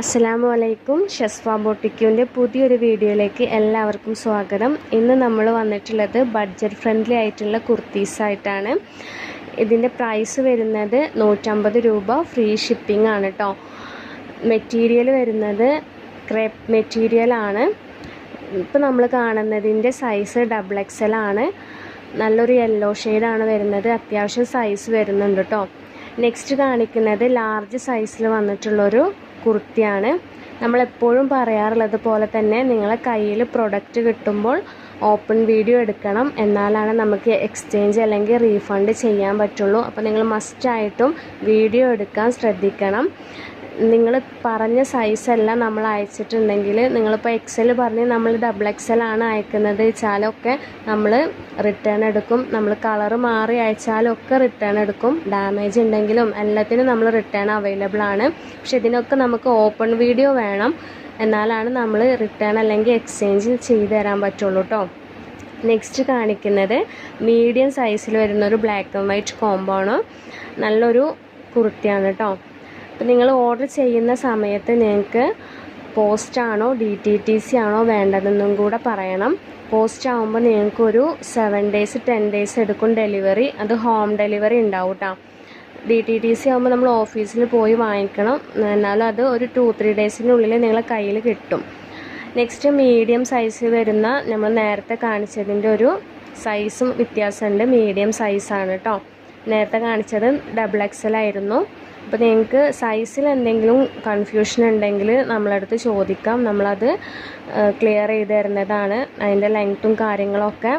അസ്സലാമു വലൈക്കും ഷെസ്ഫ ബോട്ടിക്യൂന്റെ പുതിയൊരു വീഡിയോയിലേക്ക് എല്ലാവർക്കും സ്വാഗതം. ഇന്ന് നമ്മൾ വന്നിട്ടുള്ളത് ബഡ്ജറ്റ് ഫ്രണ്ട്ലി ആയിട്ടുള്ള കുർത്തീസായിട്ടാണ് ഇതിന്റെ പ്രൈസ് വരുന്നത് നൂറ്റമ്പത് രൂപ. ഫ്രീ ഷിപ്പിംഗ് ആണ് കേട്ടോ മെറ്റീരിയൽ വരുന്നത് ക്രേപ്പ് മെറ്റീരിയൽ ആണ്. ഇപ്പോൾ നമ്മൾ കാണുന്നതിന്റെ സൈസ് ഡബിൾ എക്സൽ ആണ്. നല്ലൊരു യെല്ലോ ഷെയ്ഡാണ് വരുന്നത്. അത്യാവശ്യം സൈസ് വരുന്നുണ്ട് കേട്ടോ നെക്സ്റ്റ് കാണിക്കുന്നത് ലാർജ് സൈസിൽ വന്നിട്ടുള്ളൊരു കുർത്തിയാണ്. നമ്മളെപ്പോഴും പറയാറുള്ളത് പോലെ തന്നെ നിങ്ങളെ കയ്യിൽ പ്രൊഡക്റ്റ് കിട്ടുമ്പോൾ ഓപ്പൺ വീഡിയോ എടുക്കണം. എന്നാലാണ് നമുക്ക് എക്സ്ചേഞ്ച് അല്ലെങ്കിൽ റീഫണ്ട് ചെയ്യാൻ പറ്റുള്ളൂ. അപ്പോൾ നിങ്ങൾ മസ്റ്റായിട്ടും വീഡിയോ എടുക്കാൻ ശ്രദ്ധിക്കണം. നിങ്ങൾ പറഞ്ഞ സൈസല്ല നമ്മൾ അയച്ചിട്ടുണ്ടെങ്കിൽ നിങ്ങളിപ്പോൾ എക്സൽ പറഞ്ഞ് നമ്മൾ ഡബിൾ എക്സൽ ആണ് അയക്കുന്നത് വെച്ചാലൊക്കെ നമ്മൾ റിട്ടേൺ എടുക്കും. നമ്മൾ കളർ മാറി അയച്ചാലൊക്കെ റിട്ടേൺ എടുക്കും. ഡാമേജ് ഉണ്ടെങ്കിലും എല്ലാത്തിനും നമ്മൾ റിട്ടേൺ അവൈലബിൾ ആണ്. പക്ഷെ ഇതിനൊക്കെ നമുക്ക് ഓപ്പൺ വീഡിയോ വേണം. എന്നാലാണ് നമ്മൾ റിട്ടേൺ അല്ലെങ്കിൽ എക്സ്ചേഞ്ച് ചെയ്ത് തരാൻ പറ്റുള്ളൂ കേട്ടോ നെക്സ്റ്റ് കാണിക്കുന്നത് മീഡിയം സൈസിൽ വരുന്ന ഒരു ബ്ലാക്ക് ആൻഡ് വൈറ്റ് ആണ്. നല്ലൊരു കുർത്തിയാണ് കേട്ടോ അപ്പോൾ നിങ്ങൾ ഓർഡർ ചെയ്യുന്ന സമയത്ത് നിങ്ങൾക്ക് പോസ്റ്റാണോ ഡി ടി ടി സി ആണോ വേണ്ടതെന്നും കൂടെ പറയണം. പോസ്റ്റ് ആകുമ്പോൾ നിങ്ങൾക്കൊരു സെവൻ ഡേയ്സ് ടെൻ ഡേയ്സ് എടുക്കും ഡെലിവറി അത് ഹോം ഡെലിവറി ഉണ്ടാവും കേട്ടോ ഡി ടി ടി സി ആകുമ്പോൾ നമ്മൾ ഓഫീസിൽ പോയി വാങ്ങിക്കണം. എന്നാലും അത് ഒരു ടു ത്രീ ഡേയ്സിനുള്ളിൽ നിങ്ങളെ കയ്യിൽ കിട്ടും. നെക്സ്റ്റ് മീഡിയം സൈസ് വരുന്ന നമ്മൾ നേരത്തെ കാണിച്ചതിന്റെ ഒരു സൈസും വ്യത്യാസമുണ്ട് മീഡിയം സൈസാണ് കേട്ടോ നേരത്തെ കാണിച്ചത് ഡബിൾ എക്സൽ ആയിരുന്നു. അപ്പോൾ നിങ്ങൾക്ക് സൈസിൽ എന്തെങ്കിലും കൺഫ്യൂഷൻ ഉണ്ടെങ്കിൽ നമ്മളടുത്ത് ചോദിക്കാം. നമ്മളത് ക്ലിയർ ചെയ്ത് തരുന്നതാണ്. അതിന്റെ ലെങ്ത്തും കാര്യങ്ങളൊക്കെ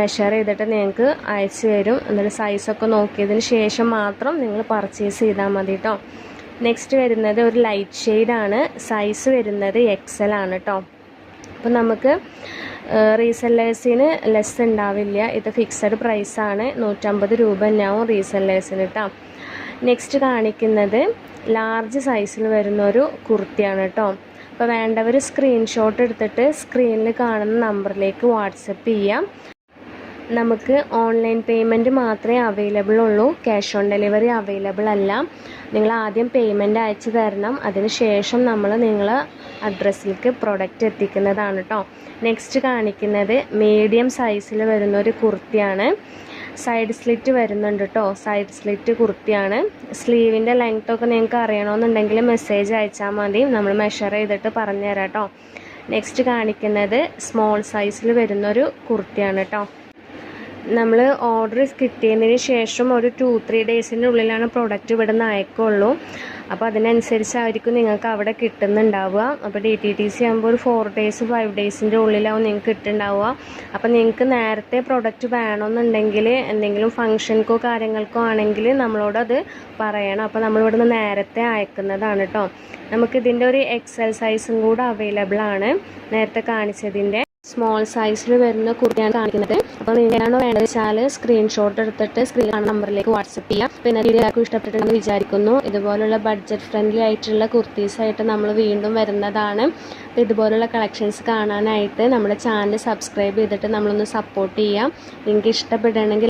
മെഷർ ചെയ്തിട്ട് നിങ്ങൾക്ക് അയച്ചു തരും. എന്നിട്ട് സൈസൊക്കെ നോക്കിയതിന് ശേഷം മാത്രം നിങ്ങൾ പർച്ചേസ് ചെയ്താൽ മതി കേട്ടോ നെക്സ്റ്റ് വരുന്നത് ഒരു ലൈറ്റ് ഷെയ്ഡാണ് സൈസ് വരുന്നത് എക്സൽ ആണ് കേട്ടോ അപ്പോൾ നമുക്ക് റീസെല്ലേഴ്സിന് ലെസ് ഉണ്ടാവില്ല. ഇത് ഫിക്സഡ് പ്രൈസാണ് നൂറ്റമ്പത് രൂപ തന്നെയാവും റീസെല്ലേഴ്സിന് കേട്ടോ നെക്സ്റ്റ് കാണിക്കുന്നത് ലാർജ് സൈസിൽ വരുന്ന ഒരു കുർത്തിയാണ് കേട്ടോ അപ്പോൾ വേണ്ടവർ സ്ക്രീൻഷോട്ട് എടുത്തിട്ട് സ്ക്രീനിൽ കാണുന്ന നമ്പറിലേക്ക് വാട്സപ്പ് ചെയ്യാം. നമുക്ക് ഓൺലൈൻ പേയ്മെന്റ് മാത്രമേ അവൈലബിൾ ഉള്ളൂ. ക്യാഷ് ഓൺ ഡെലിവറി അവൈലബിൾ അല്ല. നിങ്ങൾ ആദ്യം പേയ്മെന്റ് അയച്ചു തരണം. അതിന് ശേഷം നമ്മൾ നിങ്ങൾ അഡ്രസ്സിലേക്ക് പ്രൊഡക്റ്റ് എത്തിക്കുന്നതാണ് കേട്ടോ നെക്സ്റ്റ് കാണിക്കുന്നത് മീഡിയം സൈസിൽ വരുന്ന ഒരു കുർത്തിയാണ്. സൈഡ് സ്ലിറ്റ് വരുന്നുണ്ട് കേട്ടോ സൈഡ് സ്ലിറ്റ് കുർത്തിയാണ്. സ്ലീവിന്റെ ലെങ്ത് ഒക്കെ നിങ്ങൾക്ക് അറിയണമെന്നുണ്ടെങ്കിൽ മെസ്സേജ് അയച്ചാൽ മതി. നമ്മൾ മെഷർ ചെയ്തിട്ട് പറഞ്ഞുതരാം കേട്ടോ നെക്സ്റ്റ് കാണിക്കുന്നത് സ്മോൾ സൈസിൽ വരുന്നൊരു കുർത്തിയാണ് കേട്ടോ നമ്മൾ ഓർഡർ കിട്ടിയതിന് ശേഷം ഒരു ടു ത്രീ ഡേയ്സിന്റെ ഉള്ളിലാണ് പ്രോഡക്റ്റ് ഇവിടെ നിന്ന് അയക്കുള്ളൂ. അപ്പോൾ അതിനനുസരിച്ചായിരിക്കും നിങ്ങൾക്ക് അവിടെ കിട്ടുന്നുണ്ടാവുക. അപ്പോൾ ഡി ടി ടി സി ആകുമ്പോൾ ഒരു ഫോർ ഡേയ്സ് ഫൈവ് ഡേയ്സിന്റെ ഉള്ളിലാവും നിങ്ങൾക്ക് കിട്ടുന്നുണ്ടാവുക. അപ്പോൾ നിങ്ങൾക്ക് നേരത്തെ പ്രോഡക്റ്റ് വേണമെന്നുണ്ടെങ്കിൽ എന്തെങ്കിലും ഫംഗ്ഷൻക്കോ കാര്യങ്ങൾക്കോ ആണെങ്കിൽ അത് പറയണം. അപ്പോൾ നമ്മളിവിടെ നിന്ന് നേരത്തെ അയക്കുന്നതാണ് കേട്ടോ നമുക്കിതിന്റെ ഒരു എക്സൽ സൈസും കൂടെ അവൈലബിൾ ആണ്. നേരത്തെ കാണിച്ചതിന്റെ സ്മോൾ സൈസിൽ വരുന്ന കുർത്തിയാണ് കാണിക്കുന്നത്. അപ്പോൾ ഏതാണോ വേണ്ടത് വെച്ചാൽ സ്ക്രീൻഷോട്ട് എടുത്തിട്ട് സ്ക്രീൻ കാണുന്ന നമ്പറിലേക്ക് വാട്സപ്പ് ചെയ്യാം. പിന്നെ വീഡിയോ എല്ലാവർക്കും ഇഷ്ടപ്പെട്ടിട്ടുണ്ടെന്ന് വിചാരിക്കുന്നു. ഇതുപോലുള്ള ബഡ്ജറ്റ് ഫ്രണ്ട്ലി ആയിട്ടുള്ള കുർത്തീസ് ആയിട്ട് നമ്മൾ വീണ്ടും വരുന്നതാണ്. ഇതുപോലുള്ള കളക്ഷൻസ് കാണാനായിട്ട് നമ്മുടെ ചാനൽ സബ്സ്ക്രൈബ് ചെയ്തിട്ട് നമ്മളൊന്ന് സപ്പോർട്ട് ചെയ്യാം. നിങ്ങൾക്ക് ഇഷ്ടപ്പെടുകയാണെങ്കിൽ